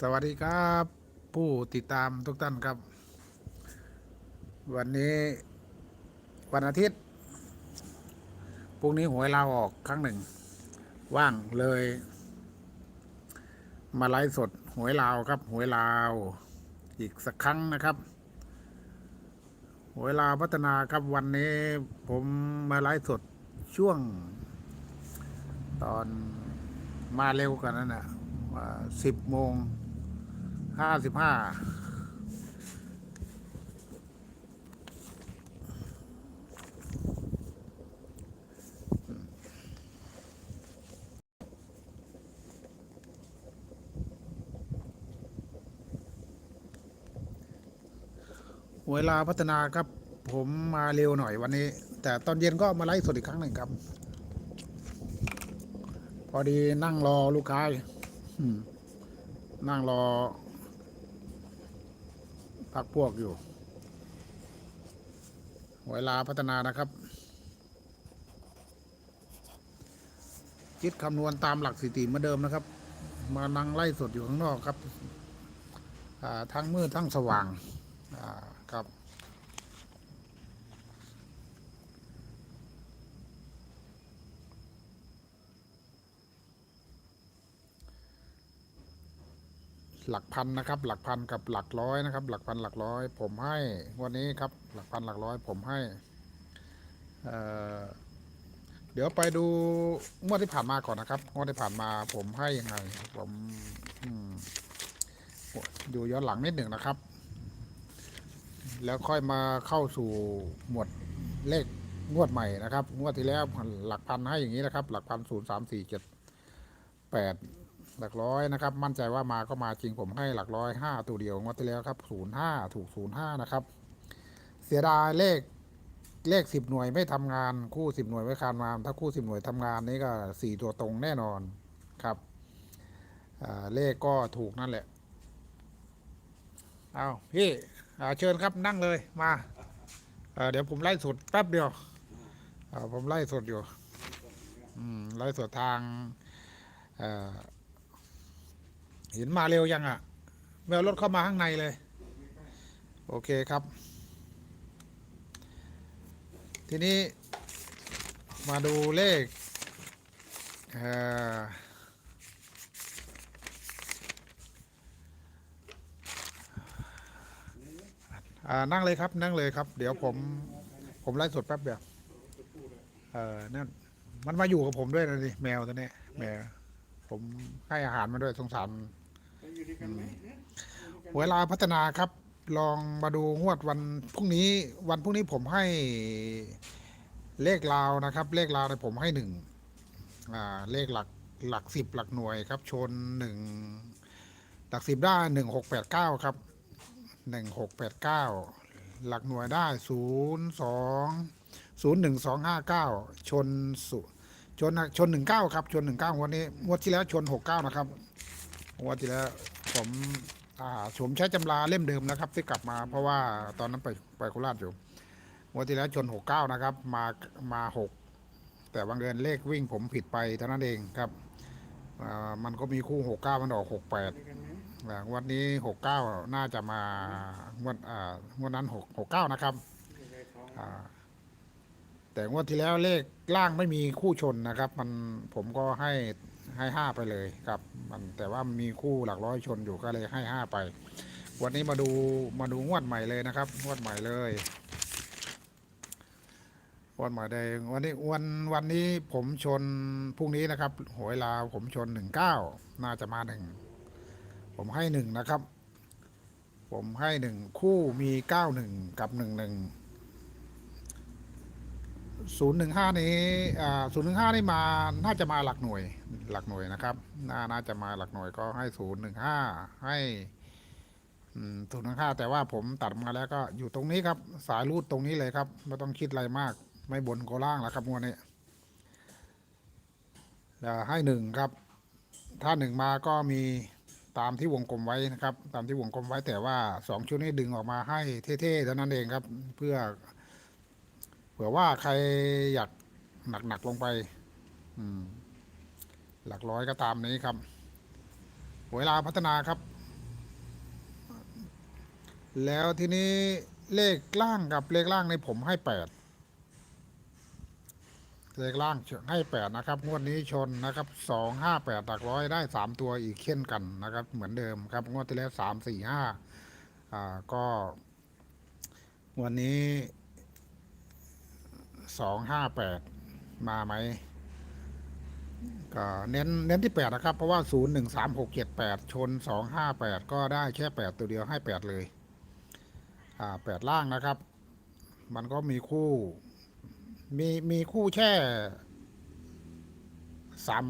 สวัสดีครับ ผู้ติดตามทุกท่านครับ วันนี้วันอาทิตย์พรุ่งนี้หวยลาวออกครั้งหนึ่ง ว่างเลย มาไลฟ์สดหวยลาวครับ หวยลาว อีกสักครั้งนะครับหวยลาวพัฒนาครับวันนี้ผมมาไลฟ์สดช่วง ตอนมาเร็วกันนั่นน่ะ สิบโมงห้าสิบห้าเวลาพัฒนาครับ ผมมาเร็วหน่อยวันนี้ แต่ตอนเย็นก็มาไลฟ์สดอีกครั้งหนึ่งครับ พอดีนั่งรอลูกค้า นั่งรอ พักพวกอยู่ เวลาพัฒนานะครับ คิดคำนวณตามหลักสถิติเหมือนเดิมนะครับ มานั่งไล่สดอยู่ข้างนอกครับทั้งมืดทั้งสว่างครับ หลักพันนะครับ หลักพันกับหลักร้อยนะครับ หลักพันหลักร้อย ผมให้วันนี้ครับ หลักพันหลักร้อย ผมให้เเดี๋ยวไปดูงวดที่ผ่านมาก่อนนะครับงวดที่ผ่านมาผมให้ยังไงผมอืมดูย้อนหลังนิดหนึ่งนะครับ แล้วค่อยมาเข้าสู่หมวดเลขงวดใหม่นะครับ งวดที่แล้วหลักพันให้อย่างนี้นะครับ หลักพันศูนย์สามสี่เจ็ดแปด หลักร้อยนะครับ มั่นใจว่ามาก็มาจริงผมให้หลักร้อยห้าตัวเดียวงวดที่แล้วครับศูนย์ห้าถูกศูนย์ห้านะครับ เสียดายเลขเลขสิบหน่วยไม่ทำงานคู่สิบหน่วยไม่คานมาถ้าคู่สิบหน่วยทำงานนี่ก็สี่ตัวตรงแน่นอนครับเลขก็ถูกนั่นแหละเอาพี่เชิญครับนั่งเลยมาอ่าเดี๋ยวผมไล่สดแป๊บเดียวผมไล่สดอยู่ไล่สดทาง เห็นมาเร็วยังอะแมวรถเข้ามาข้างในเลย โอเคครับ ทีนี้มาดูเลขเอานั่งเลยครับนั่งเลยครับ เดี๋ยวผมผมไล่สดแป๊บเดียวเออนั่นมันมาอยู่กับผมด้วยนะนี่แมวตัวนี้แมวผมให้อาหารมาด้วยสงสาร เวลาพัฒนาครับ ลองมาดูงวดวันพรุ่งนี้วันพรุ่งนี้ผมให้เลขลาวนะครับ เลขลาวเนี่ยผมให้หนึ่งเลขหลักหลักสิบหลักหน่วยครับ ชนหนึ่งหลักสิบได้หนึ่งหกแปดเก้าครับหนึ่งหกแปดเก้าหลักหน่วยได้ศูนย์สองศูนย์หนึ่งสองห้าเก้าชนสุชนชนหนึ่งเก้าครับ ชนหนึ่งเก้างวดนี้งวดที่แล้วชนหกเก้านะครับ งวดที่แล้วผมอ่าผมใช้จำราเล่มเดิมนะครับ ที่กลับมาเพราะว่าตอนนั้นไปไปโคราชอยู่งวดที่แล้วชนหกเก้านะครับ มามาหกแต่บางเดือนเลขวิ่งผมผิดไปเท่านั้นเองครับมันก็มีคู่หกเก้ามันออกหกแปดวดนี้หกเก้าน่าจะมางวดอ่างวดนั้นหกหกเก้านะครับแต่งวดที่แล้วเลขล่างไม่มีคู่ชนนะครับ มันผมก็ให้ ให้ห้าไปเลยครับ มันแต่ว่ามีคู่หลักร้อยชนอยู่ก็เลยให้ห้าไป วันนี้มาดูมาดูงวดใหม่เลยนะครับงวดใหม่เลยงวดใหม่ได้วันนี้วันวันนี้ผมชนพรุ่งนี้นะครับหวยลาวผมชนหนึ่งเก้าน่าจะมาหนึ่งผมให้หนึ่งนะครับ ผมให้หนึ่งคู่มีเก้าหนึ่งกับหนึ่งหนึ่ง ศูนย์หนึ่งห้านี้ศูนย์หนึ่งห้านี่มา น่าจะมาหลักหน่วย หลักหน่วยนะครับ น่า น่าจะมาหลักหน่วยก็ให้ศูนย์หนึ่งห้าให้ศูนย์หนึ่งห้าแต่ว่าผมตัดมาแล้วก็อยู่ตรงนี้ครับ สายรูดตรงนี้เลยครับ ไม่ต้องคิดอะไรมาก ไม่บนก็ล่างแล้วครับงวดนี้อ่าให้หนึ่งครับ ถ้าหนึ่งมาก็มีตามที่วงกลมไว้นะครับ ตามที่วงกลมไว้แต่ว่าสองชุดนี้ดึงออกมาให้เท่ๆเท่านั้นเองครับ เพื่อ เผื่อว่าใครอยากหนักๆลงไป อืม หลักร้อยก็ตามนี้ครับหวลาพัฒนาครับ แล้วทีนี้เลขล่างกับเลขล่างในผมให้แปดเลขล่างให้แปดนะครับงวดนี้ชนนะครับสองห้าแปดหลักร้อยได้สามตัวอีกเช่นกันนะครับ เหมือนเดิมครับ งวดที่แล้วสามสี่ห้าอ่าก็ วันนี้ สองห้าแปดมาไหมก็เน้นเน้นที่แปดนะครับ เพราะว่าศูนย์หนึ่งสามหกเจ็ดแปดชนสองห้าแปดก็ได้แค่แปดตัวเดียวให้แปดเลย อ่าแปดล่างนะครับ มันก็มีคู่มีมีคู่แช่สาม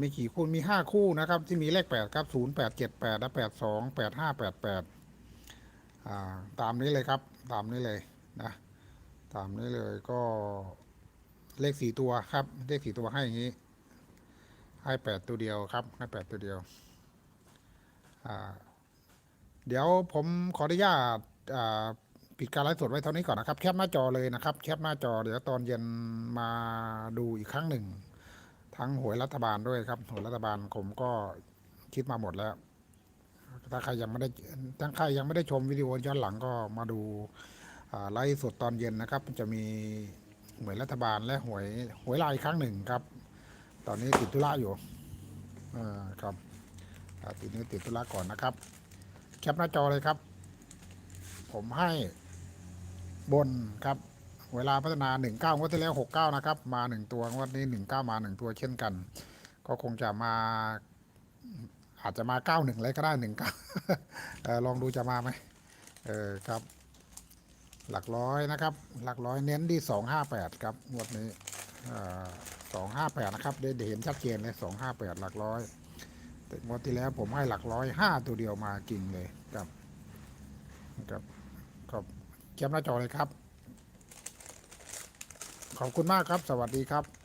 มีกี่คู่มีห้าคู่นะครับ ที่มีเลขแปดครับศูนย์แปดเจ็ดแปดและแปดสองแปดห้าแปดแปดอ่าตามนี้เลยครับ ตามนี้เลยนะ ตามนี้เลยก็เลขสี่ตัวครับ เลขสี่ตัวให้อย่างนี้ ให้แปดตัวเดียวครับ ให้แปดตัวเดียว เดี๋ยวผมขออนุญาตปิดการไลฟ์สดไว้เท่านี้ก่อนนะครับ แคปหน้าจอเลยนะครับ แคปหน้าจอ เดี๋ยวตอนเย็นมาดูอีกครั้งหนึ่ง ทั้งหวยรัฐบาลด้วยครับ หวยรัฐบาลผมก็คิดมาหมดแล้ว ถ้าใครยังไม่ได้ถ้าใครยังไม่ได้ชมวิดีโอย้อนหลังก็มาดู ไลฟ์สดตอนเย็นนะครับ จะมีหวยรัฐบาลและหวยหวยลายครั้งหนึ่งครับ ตอนนี้ติดธุระอยู่ครับอ่าทีนี้ติดธุระก่อนนะครับ แคปหน้าจอเลยครับ ผมให้บนครับเวลาพัฒนาหนึ่งเก้างวดที่แล้วหกเก้านะครับ มาหนึ่งตัวงวดนี้หนึ่งเก้ามาหนึ่งตัวเช่นกัน ก็คงจะมา อาจจะมาเก้าหนึ่งเลยก็ได้หนึ่งเก้าลองดูจะมาไหมเออครับ หลักร้อยนะครับ หลักร้อยเน้นที่สองห้าแปดครับงวดนี้สองห้าแปดนะครับได้เห็นชัดเจนเลยสองห้าแปดหลักร้อย แต่งวดที่แล้วผมให้หลักร้อยห้าตัวเดียวมากิ่งเลยครับครับครับแคปหน้าจอเลยครับ ขอบคุณมากครับ สวัสดีครับ